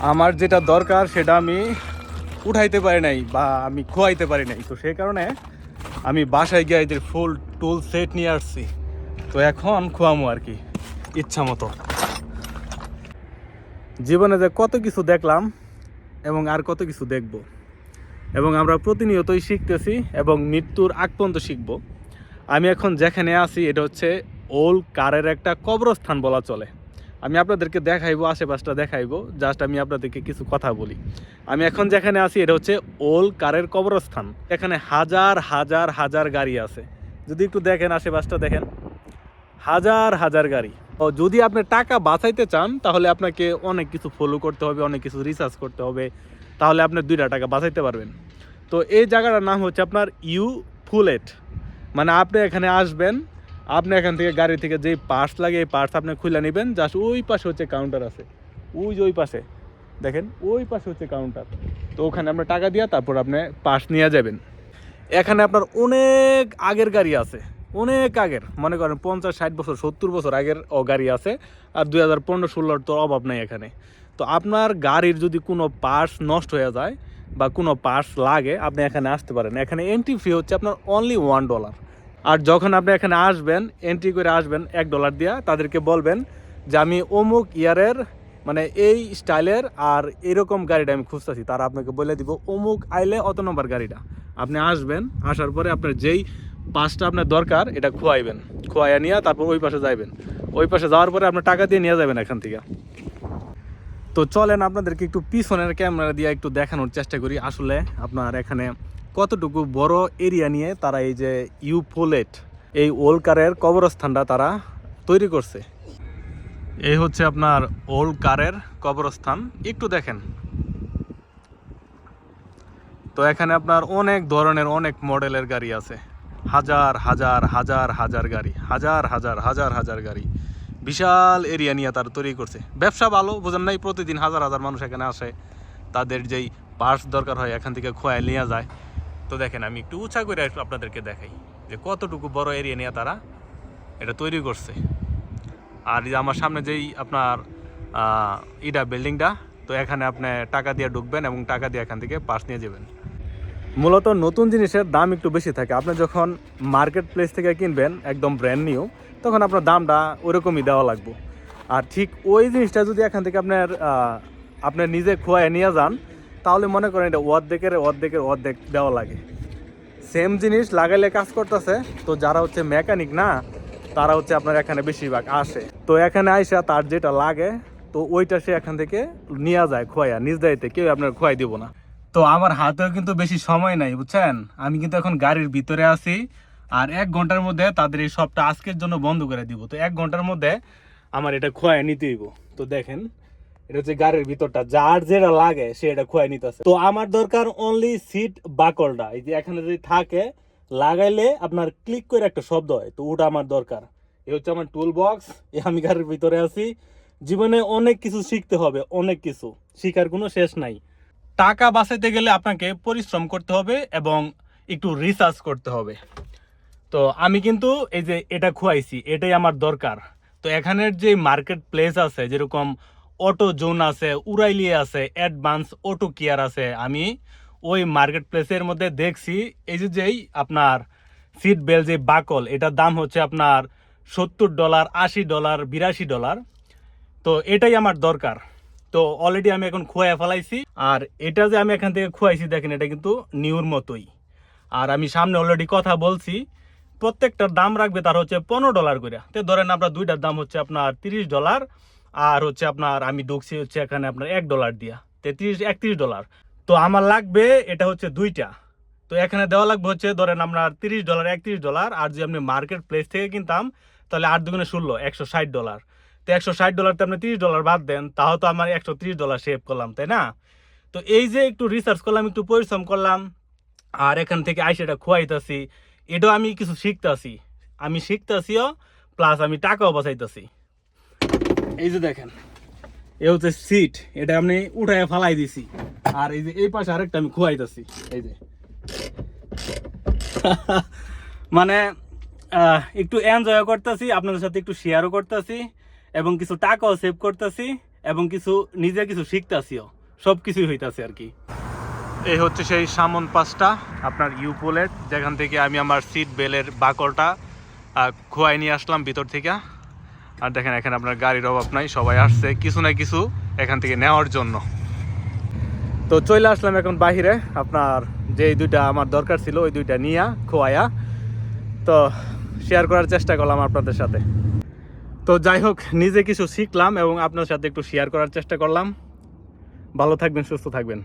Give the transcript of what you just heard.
আমার যেটা দরকার সেটা আমি উঠাইতে পারি নাই বা আমি খোয়াইতে পারি নাই। তো সেই কারণে আমি বাসায় গিয়ে এদের ফুল টুল সেট নিয়ে আসছি। তো এখন খোয়ামো আর কি, ইচ্ছা মতো। জীবনে যে কত কিছু দেখলাম এবং আর কত কিছু দেখব। এবং আমরা প্রতিনিয়তই শিখতেছি এবং মৃত্যুর আগ পর্যন্ত শিখব। আমি এখন যেখানে আছি, এটা হচ্ছে ওল কারের একটা কবরস্থান বলা চলে। আমি আপনাদেরকে দেখাইবো, আশেপাশটা দেখাইবো জাস্ট আমি আপনাদেরকে কিছু কথা বলি। আমি এখন যেখানে আছি, এটা হচ্ছে ওল কারের কবরস্থান। এখানে হাজার হাজার হাজার গাড়ি আছে। যদি একটু দেখেন আশেপাশটা, দেখেন। হাজার হাজার গাড়ি। ও, যদি আপনি টাকা বাঁচাইতে চান, তাহলে আপনাকে অনেক কিছু ফলো করতে হবে, অনেক কিছু রিসার্চ করতে হবে। তাহলে আপনি দুইটা টাকা বাঁচাইতে পারবেন। তো এই জায়গাটার নাম হচ্ছে আপনার ইউ ফুলেট। মানে আপনি এখানে আসবেন আপনি এখান থেকে গাড়ি থেকে যেই পার্টস লাগে, এই পার্টস আপনি খুলে নেবেন জাস্ট ওই পাশে হচ্ছে কাউন্টার আছে। ওই যে ওই পাশে, দেখেন, ওই পাশে হচ্ছে কাউন্টার তো ওখানে আপনার টাকা দিয়ে তারপর আপনি পার্টস নিয়ে যাবেন। এখানে আপনার অনেক আগের গাড়ি আছে, অনেক আগের, মনে করেন পঞ্চাশ, ষাট বছর, সত্তর বছর আগের ও গাড়ি আছে, আর দুই হাজার পনেরো, ষোলোর তো অভাব নাই এখানে। তো আপনার গাড়ির যদি কোনো পার্টস নষ্ট হয়ে যায় বা কোনো পার্টস লাগে, আপনি এখানে আসতে পারেন। এখানে এন্ট্রি ফি হচ্ছে আপনার অনলি ওয়ান ডলার আর যখন আপনি এখানে আসবেন এন্ট্রি করে আসবেন, এক ডলার দিয়ে, তাদেরকে বলবেন যে আমি অমুক ইয়ারের মানে এই স্টাইলের আর এরকম গাড়িটা আমি খুঁজতেছি। তারা আপনাকে বলে দিব, অমুক আইলে অত নম্বর গাড়িটা। আপনি আসবেন, আসার পরে আপনার যেই পাসটা আপনার দরকার, এটা খোয়াইবেন। খোয়াইয়া নিয়ে তারপর ওই পাশে যাইবেন। ওই পাশে যাওয়ার পরে আপনার টাকা দিয়ে নিয়ে যাবেন এখান থেকে। তো চলেন আপনাদেরকে একটু পিছনের ক্যামেরা দিয়ে একটু দেখানোর চেষ্টা করি। আসলে আপনার এখানে কতটুকু বড় এরিয়া নিয়ে তারা এই যে ইউফোলেট, এই ওলকারের কবরস্থানটা তারা তৈরি করছে? এই হচ্ছে আপনার ওল্ড কারের কবরস্থান। একটু দেখেন। তো এখানে আপনার অনেক ধরনের অনেক মডেলের গাড়ি আছে। হাজার হাজার হাজার হাজার গাড়ি, হাজার হাজার হাজার হাজার গাড়ি। বিশাল এরিয়া নিয়ে তার তৈরি করছে। ব্যবসা ভালো, বোঝেন নাই? প্রতিদিন হাজার হাজার মানুষ এখানে আসে। তাদের যেই পার্টস দরকার হয়, এখান থেকে খোয়াই নিয়ে যায়। তো দেখেন আমি একটু উঁচা করে আপনাদেরকে দেখাই যে কতটুকু বড় এরিয়া নিয়ে তারা এটা তৈরি করছে। আর আমার সামনে যেই আপনার ইটা বিল্ডিংটা তো এখানে আপনি টাকা দিয়ে ঢুকবেন এবং টাকা দিয়ে এখান থেকে পাস নিয়ে যাবেন। মূলত নতুন জিনিসের দাম একটু বেশি থাকে। আপনি যখন মার্কেট প্লেস থেকে কিনবেন একদম ব্র্যান্ড নিউ তখন আপনার দামটা ওরকমই দেওয়া লাগবে। আর ঠিক ওই জিনিসটা যদি এখান থেকে আপনার আহ, আপনার নিজে খোয়ায় নিয়ে যান তাহলে মনে করেন এটা অর্ধেকের অর্ধেকের অর্ধেক দেওয়া লাগে। সেম জিনিস লাগাইলে কাজ করতেছে, তো যারা হচ্ছে মেকানিক না, তারা হচ্ছে আপনার এখানে বেশিরভাগ আসে। তো এখানে আইসা তার যেটা লাগে, তো ওইটা সে এখান থেকে নিয়ে যায় খোয়া নিজ দায়িত্বে কেউ আপনার খোয়াই দিব না। তো আমার হাতেও কিন্তু বেশি সময় নাই, বুঝছেন? আমি কিন্তু এখন গাড়ির ভিতরে আছি, আর এক ঘণ্টার মধ্যে তাদের এই সবটা আজকের জন্য বন্ধ করে দিব। তো এক ঘণ্টার মধ্যে আমার এটা খোয়াই নিতে হইব। তো দেখেন এটা হচ্ছে গাড়ির ভিতরটা, যার যেটা লাগে সে এটা খোয়াই নিতেছে। তো আমার দরকার অনলি সিট বাকলটা, এই যে এখানে যদি থাকে, লাগাইলে আপনার ক্লিক করে একটা শব্দ হয়, তো ওটা আমার দরকার। এই হচ্ছে আমার টুল বক্স এ আমি গাড়ির ভিতরে আছি। জীবনে অনেক কিছু শিখতে হবে, অনেক কিছু। শিখার কোনো শেষ নাই। টাকা বাঁচাইতে গেলে আপনাকে পরিশ্রম করতে হবে এবং একটু রিসার্চ করতে হবে। তো আমি কিন্তু এই যে এটা খুয়াইছি, এটাই আমার দরকার। তো এখানের যে মার্কেট প্লেস আছে, যেরকম অটো জোন আছে উড়াইলিয়ে আছে অ্যাডভান্স অটো কেয়ার আছে। আমি ওই মার্কেট প্লেসের মধ্যে দেখছি, এই যে যেই আপনার সিট বেল যে বাকল, এটার দাম হচ্ছে আপনার সত্তর ডলার আশি ডলার বিরাশি ডলার তো এটাই আমার দরকার। তো অলরেডি আমি এখন খোয়া ফেলাইছি। আর এটা যে আমি এখান থেকে খোয়াইছি, দেখেন, এটা কিন্তু নিউর মতোই। আর আমি সামনে অলরেডি কথা বলছি, প্রত্যেকটার দাম রাখবে তার হচ্ছে পনেরো ডলার করে তো ধরেন আপনার দুইটার দাম হচ্ছে আপনার তিরিশ ডলার আর হচ্ছে আপনার আমি ঢুকছি হচ্ছে এখানে আপনার এক ডলার দিয়া, তেত্রিশ, একত্রিশ ডলার তো আমার লাগবে এটা হচ্ছে দুইটা। তো এখানে দেওয়া লাগবে হচ্ছে ধরেন আপনার তিরিশ ডলার একত্রিশ ডলার আর যদি আপনি মার্কেট প্লেস থেকে কিনতাম, তাহলে আট দুগুণে ষোলো, একশো ষাট ডলার তো একশো ষাট ডলারতে আপনি তিরিশ ডলার বাদ দেন, তাও তো আমার একশো তিরিশ ডলার সেভ করলাম, তাই না? তো এই যে একটু রিসার্চ করলাম, একটু পরিশ্রম করলাম, আর এখান থেকে আইসে এটা খোয়াইতেছি, এটাও আমি কিছু শিখতেছি। আমি শিখতেছিও প্লাস আমি টাকাও বাঁচাইতেছি। এই যে দেখেন, এ হচ্ছে সিট এটা আমি উঠায় ফালাই দিছি। আর এই যে এই পাশে আরেকটা আমি খোয়াইতেছি, এই যে। মানে একটু এনজয় করতেছি, আপনাদের সাথে একটু শেয়ারও করতেছি, এবং কিছু টাকাও সেভ করতেছি, এবং কিছু নিজে কিছু শিখতেছিও সব কিছুই হইতাছে আর কি। এই হচ্ছে সেই সামন পাসটা আপনার ইউপোলেট যেখান থেকে আমি আমার সিট বেলের বাকলটা খোয়াই নিয়ে আসলাম ভিতর থেকে। আর দেখেন, এখানে আপনার গাড়ির অভাব নাই, সবাই আসছে কিছু না কিছু এখান থেকে নেওয়ার জন্য। তো চলে আসলাম এখন বাহিরে, আপনার যে দুইটা আমার দরকার ছিল, ওই দুইটা নিয়া খোয়াইয়া তো শেয়ার করার চেষ্টা করলাম আপনাদের সাথে। তো যাই হোক, নিজে কিছু শিখলাম এবং আপনার সাথে একটু শেয়ার করার চেষ্টা করলাম। ভালো থাকবেন, সুস্থ থাকবেন।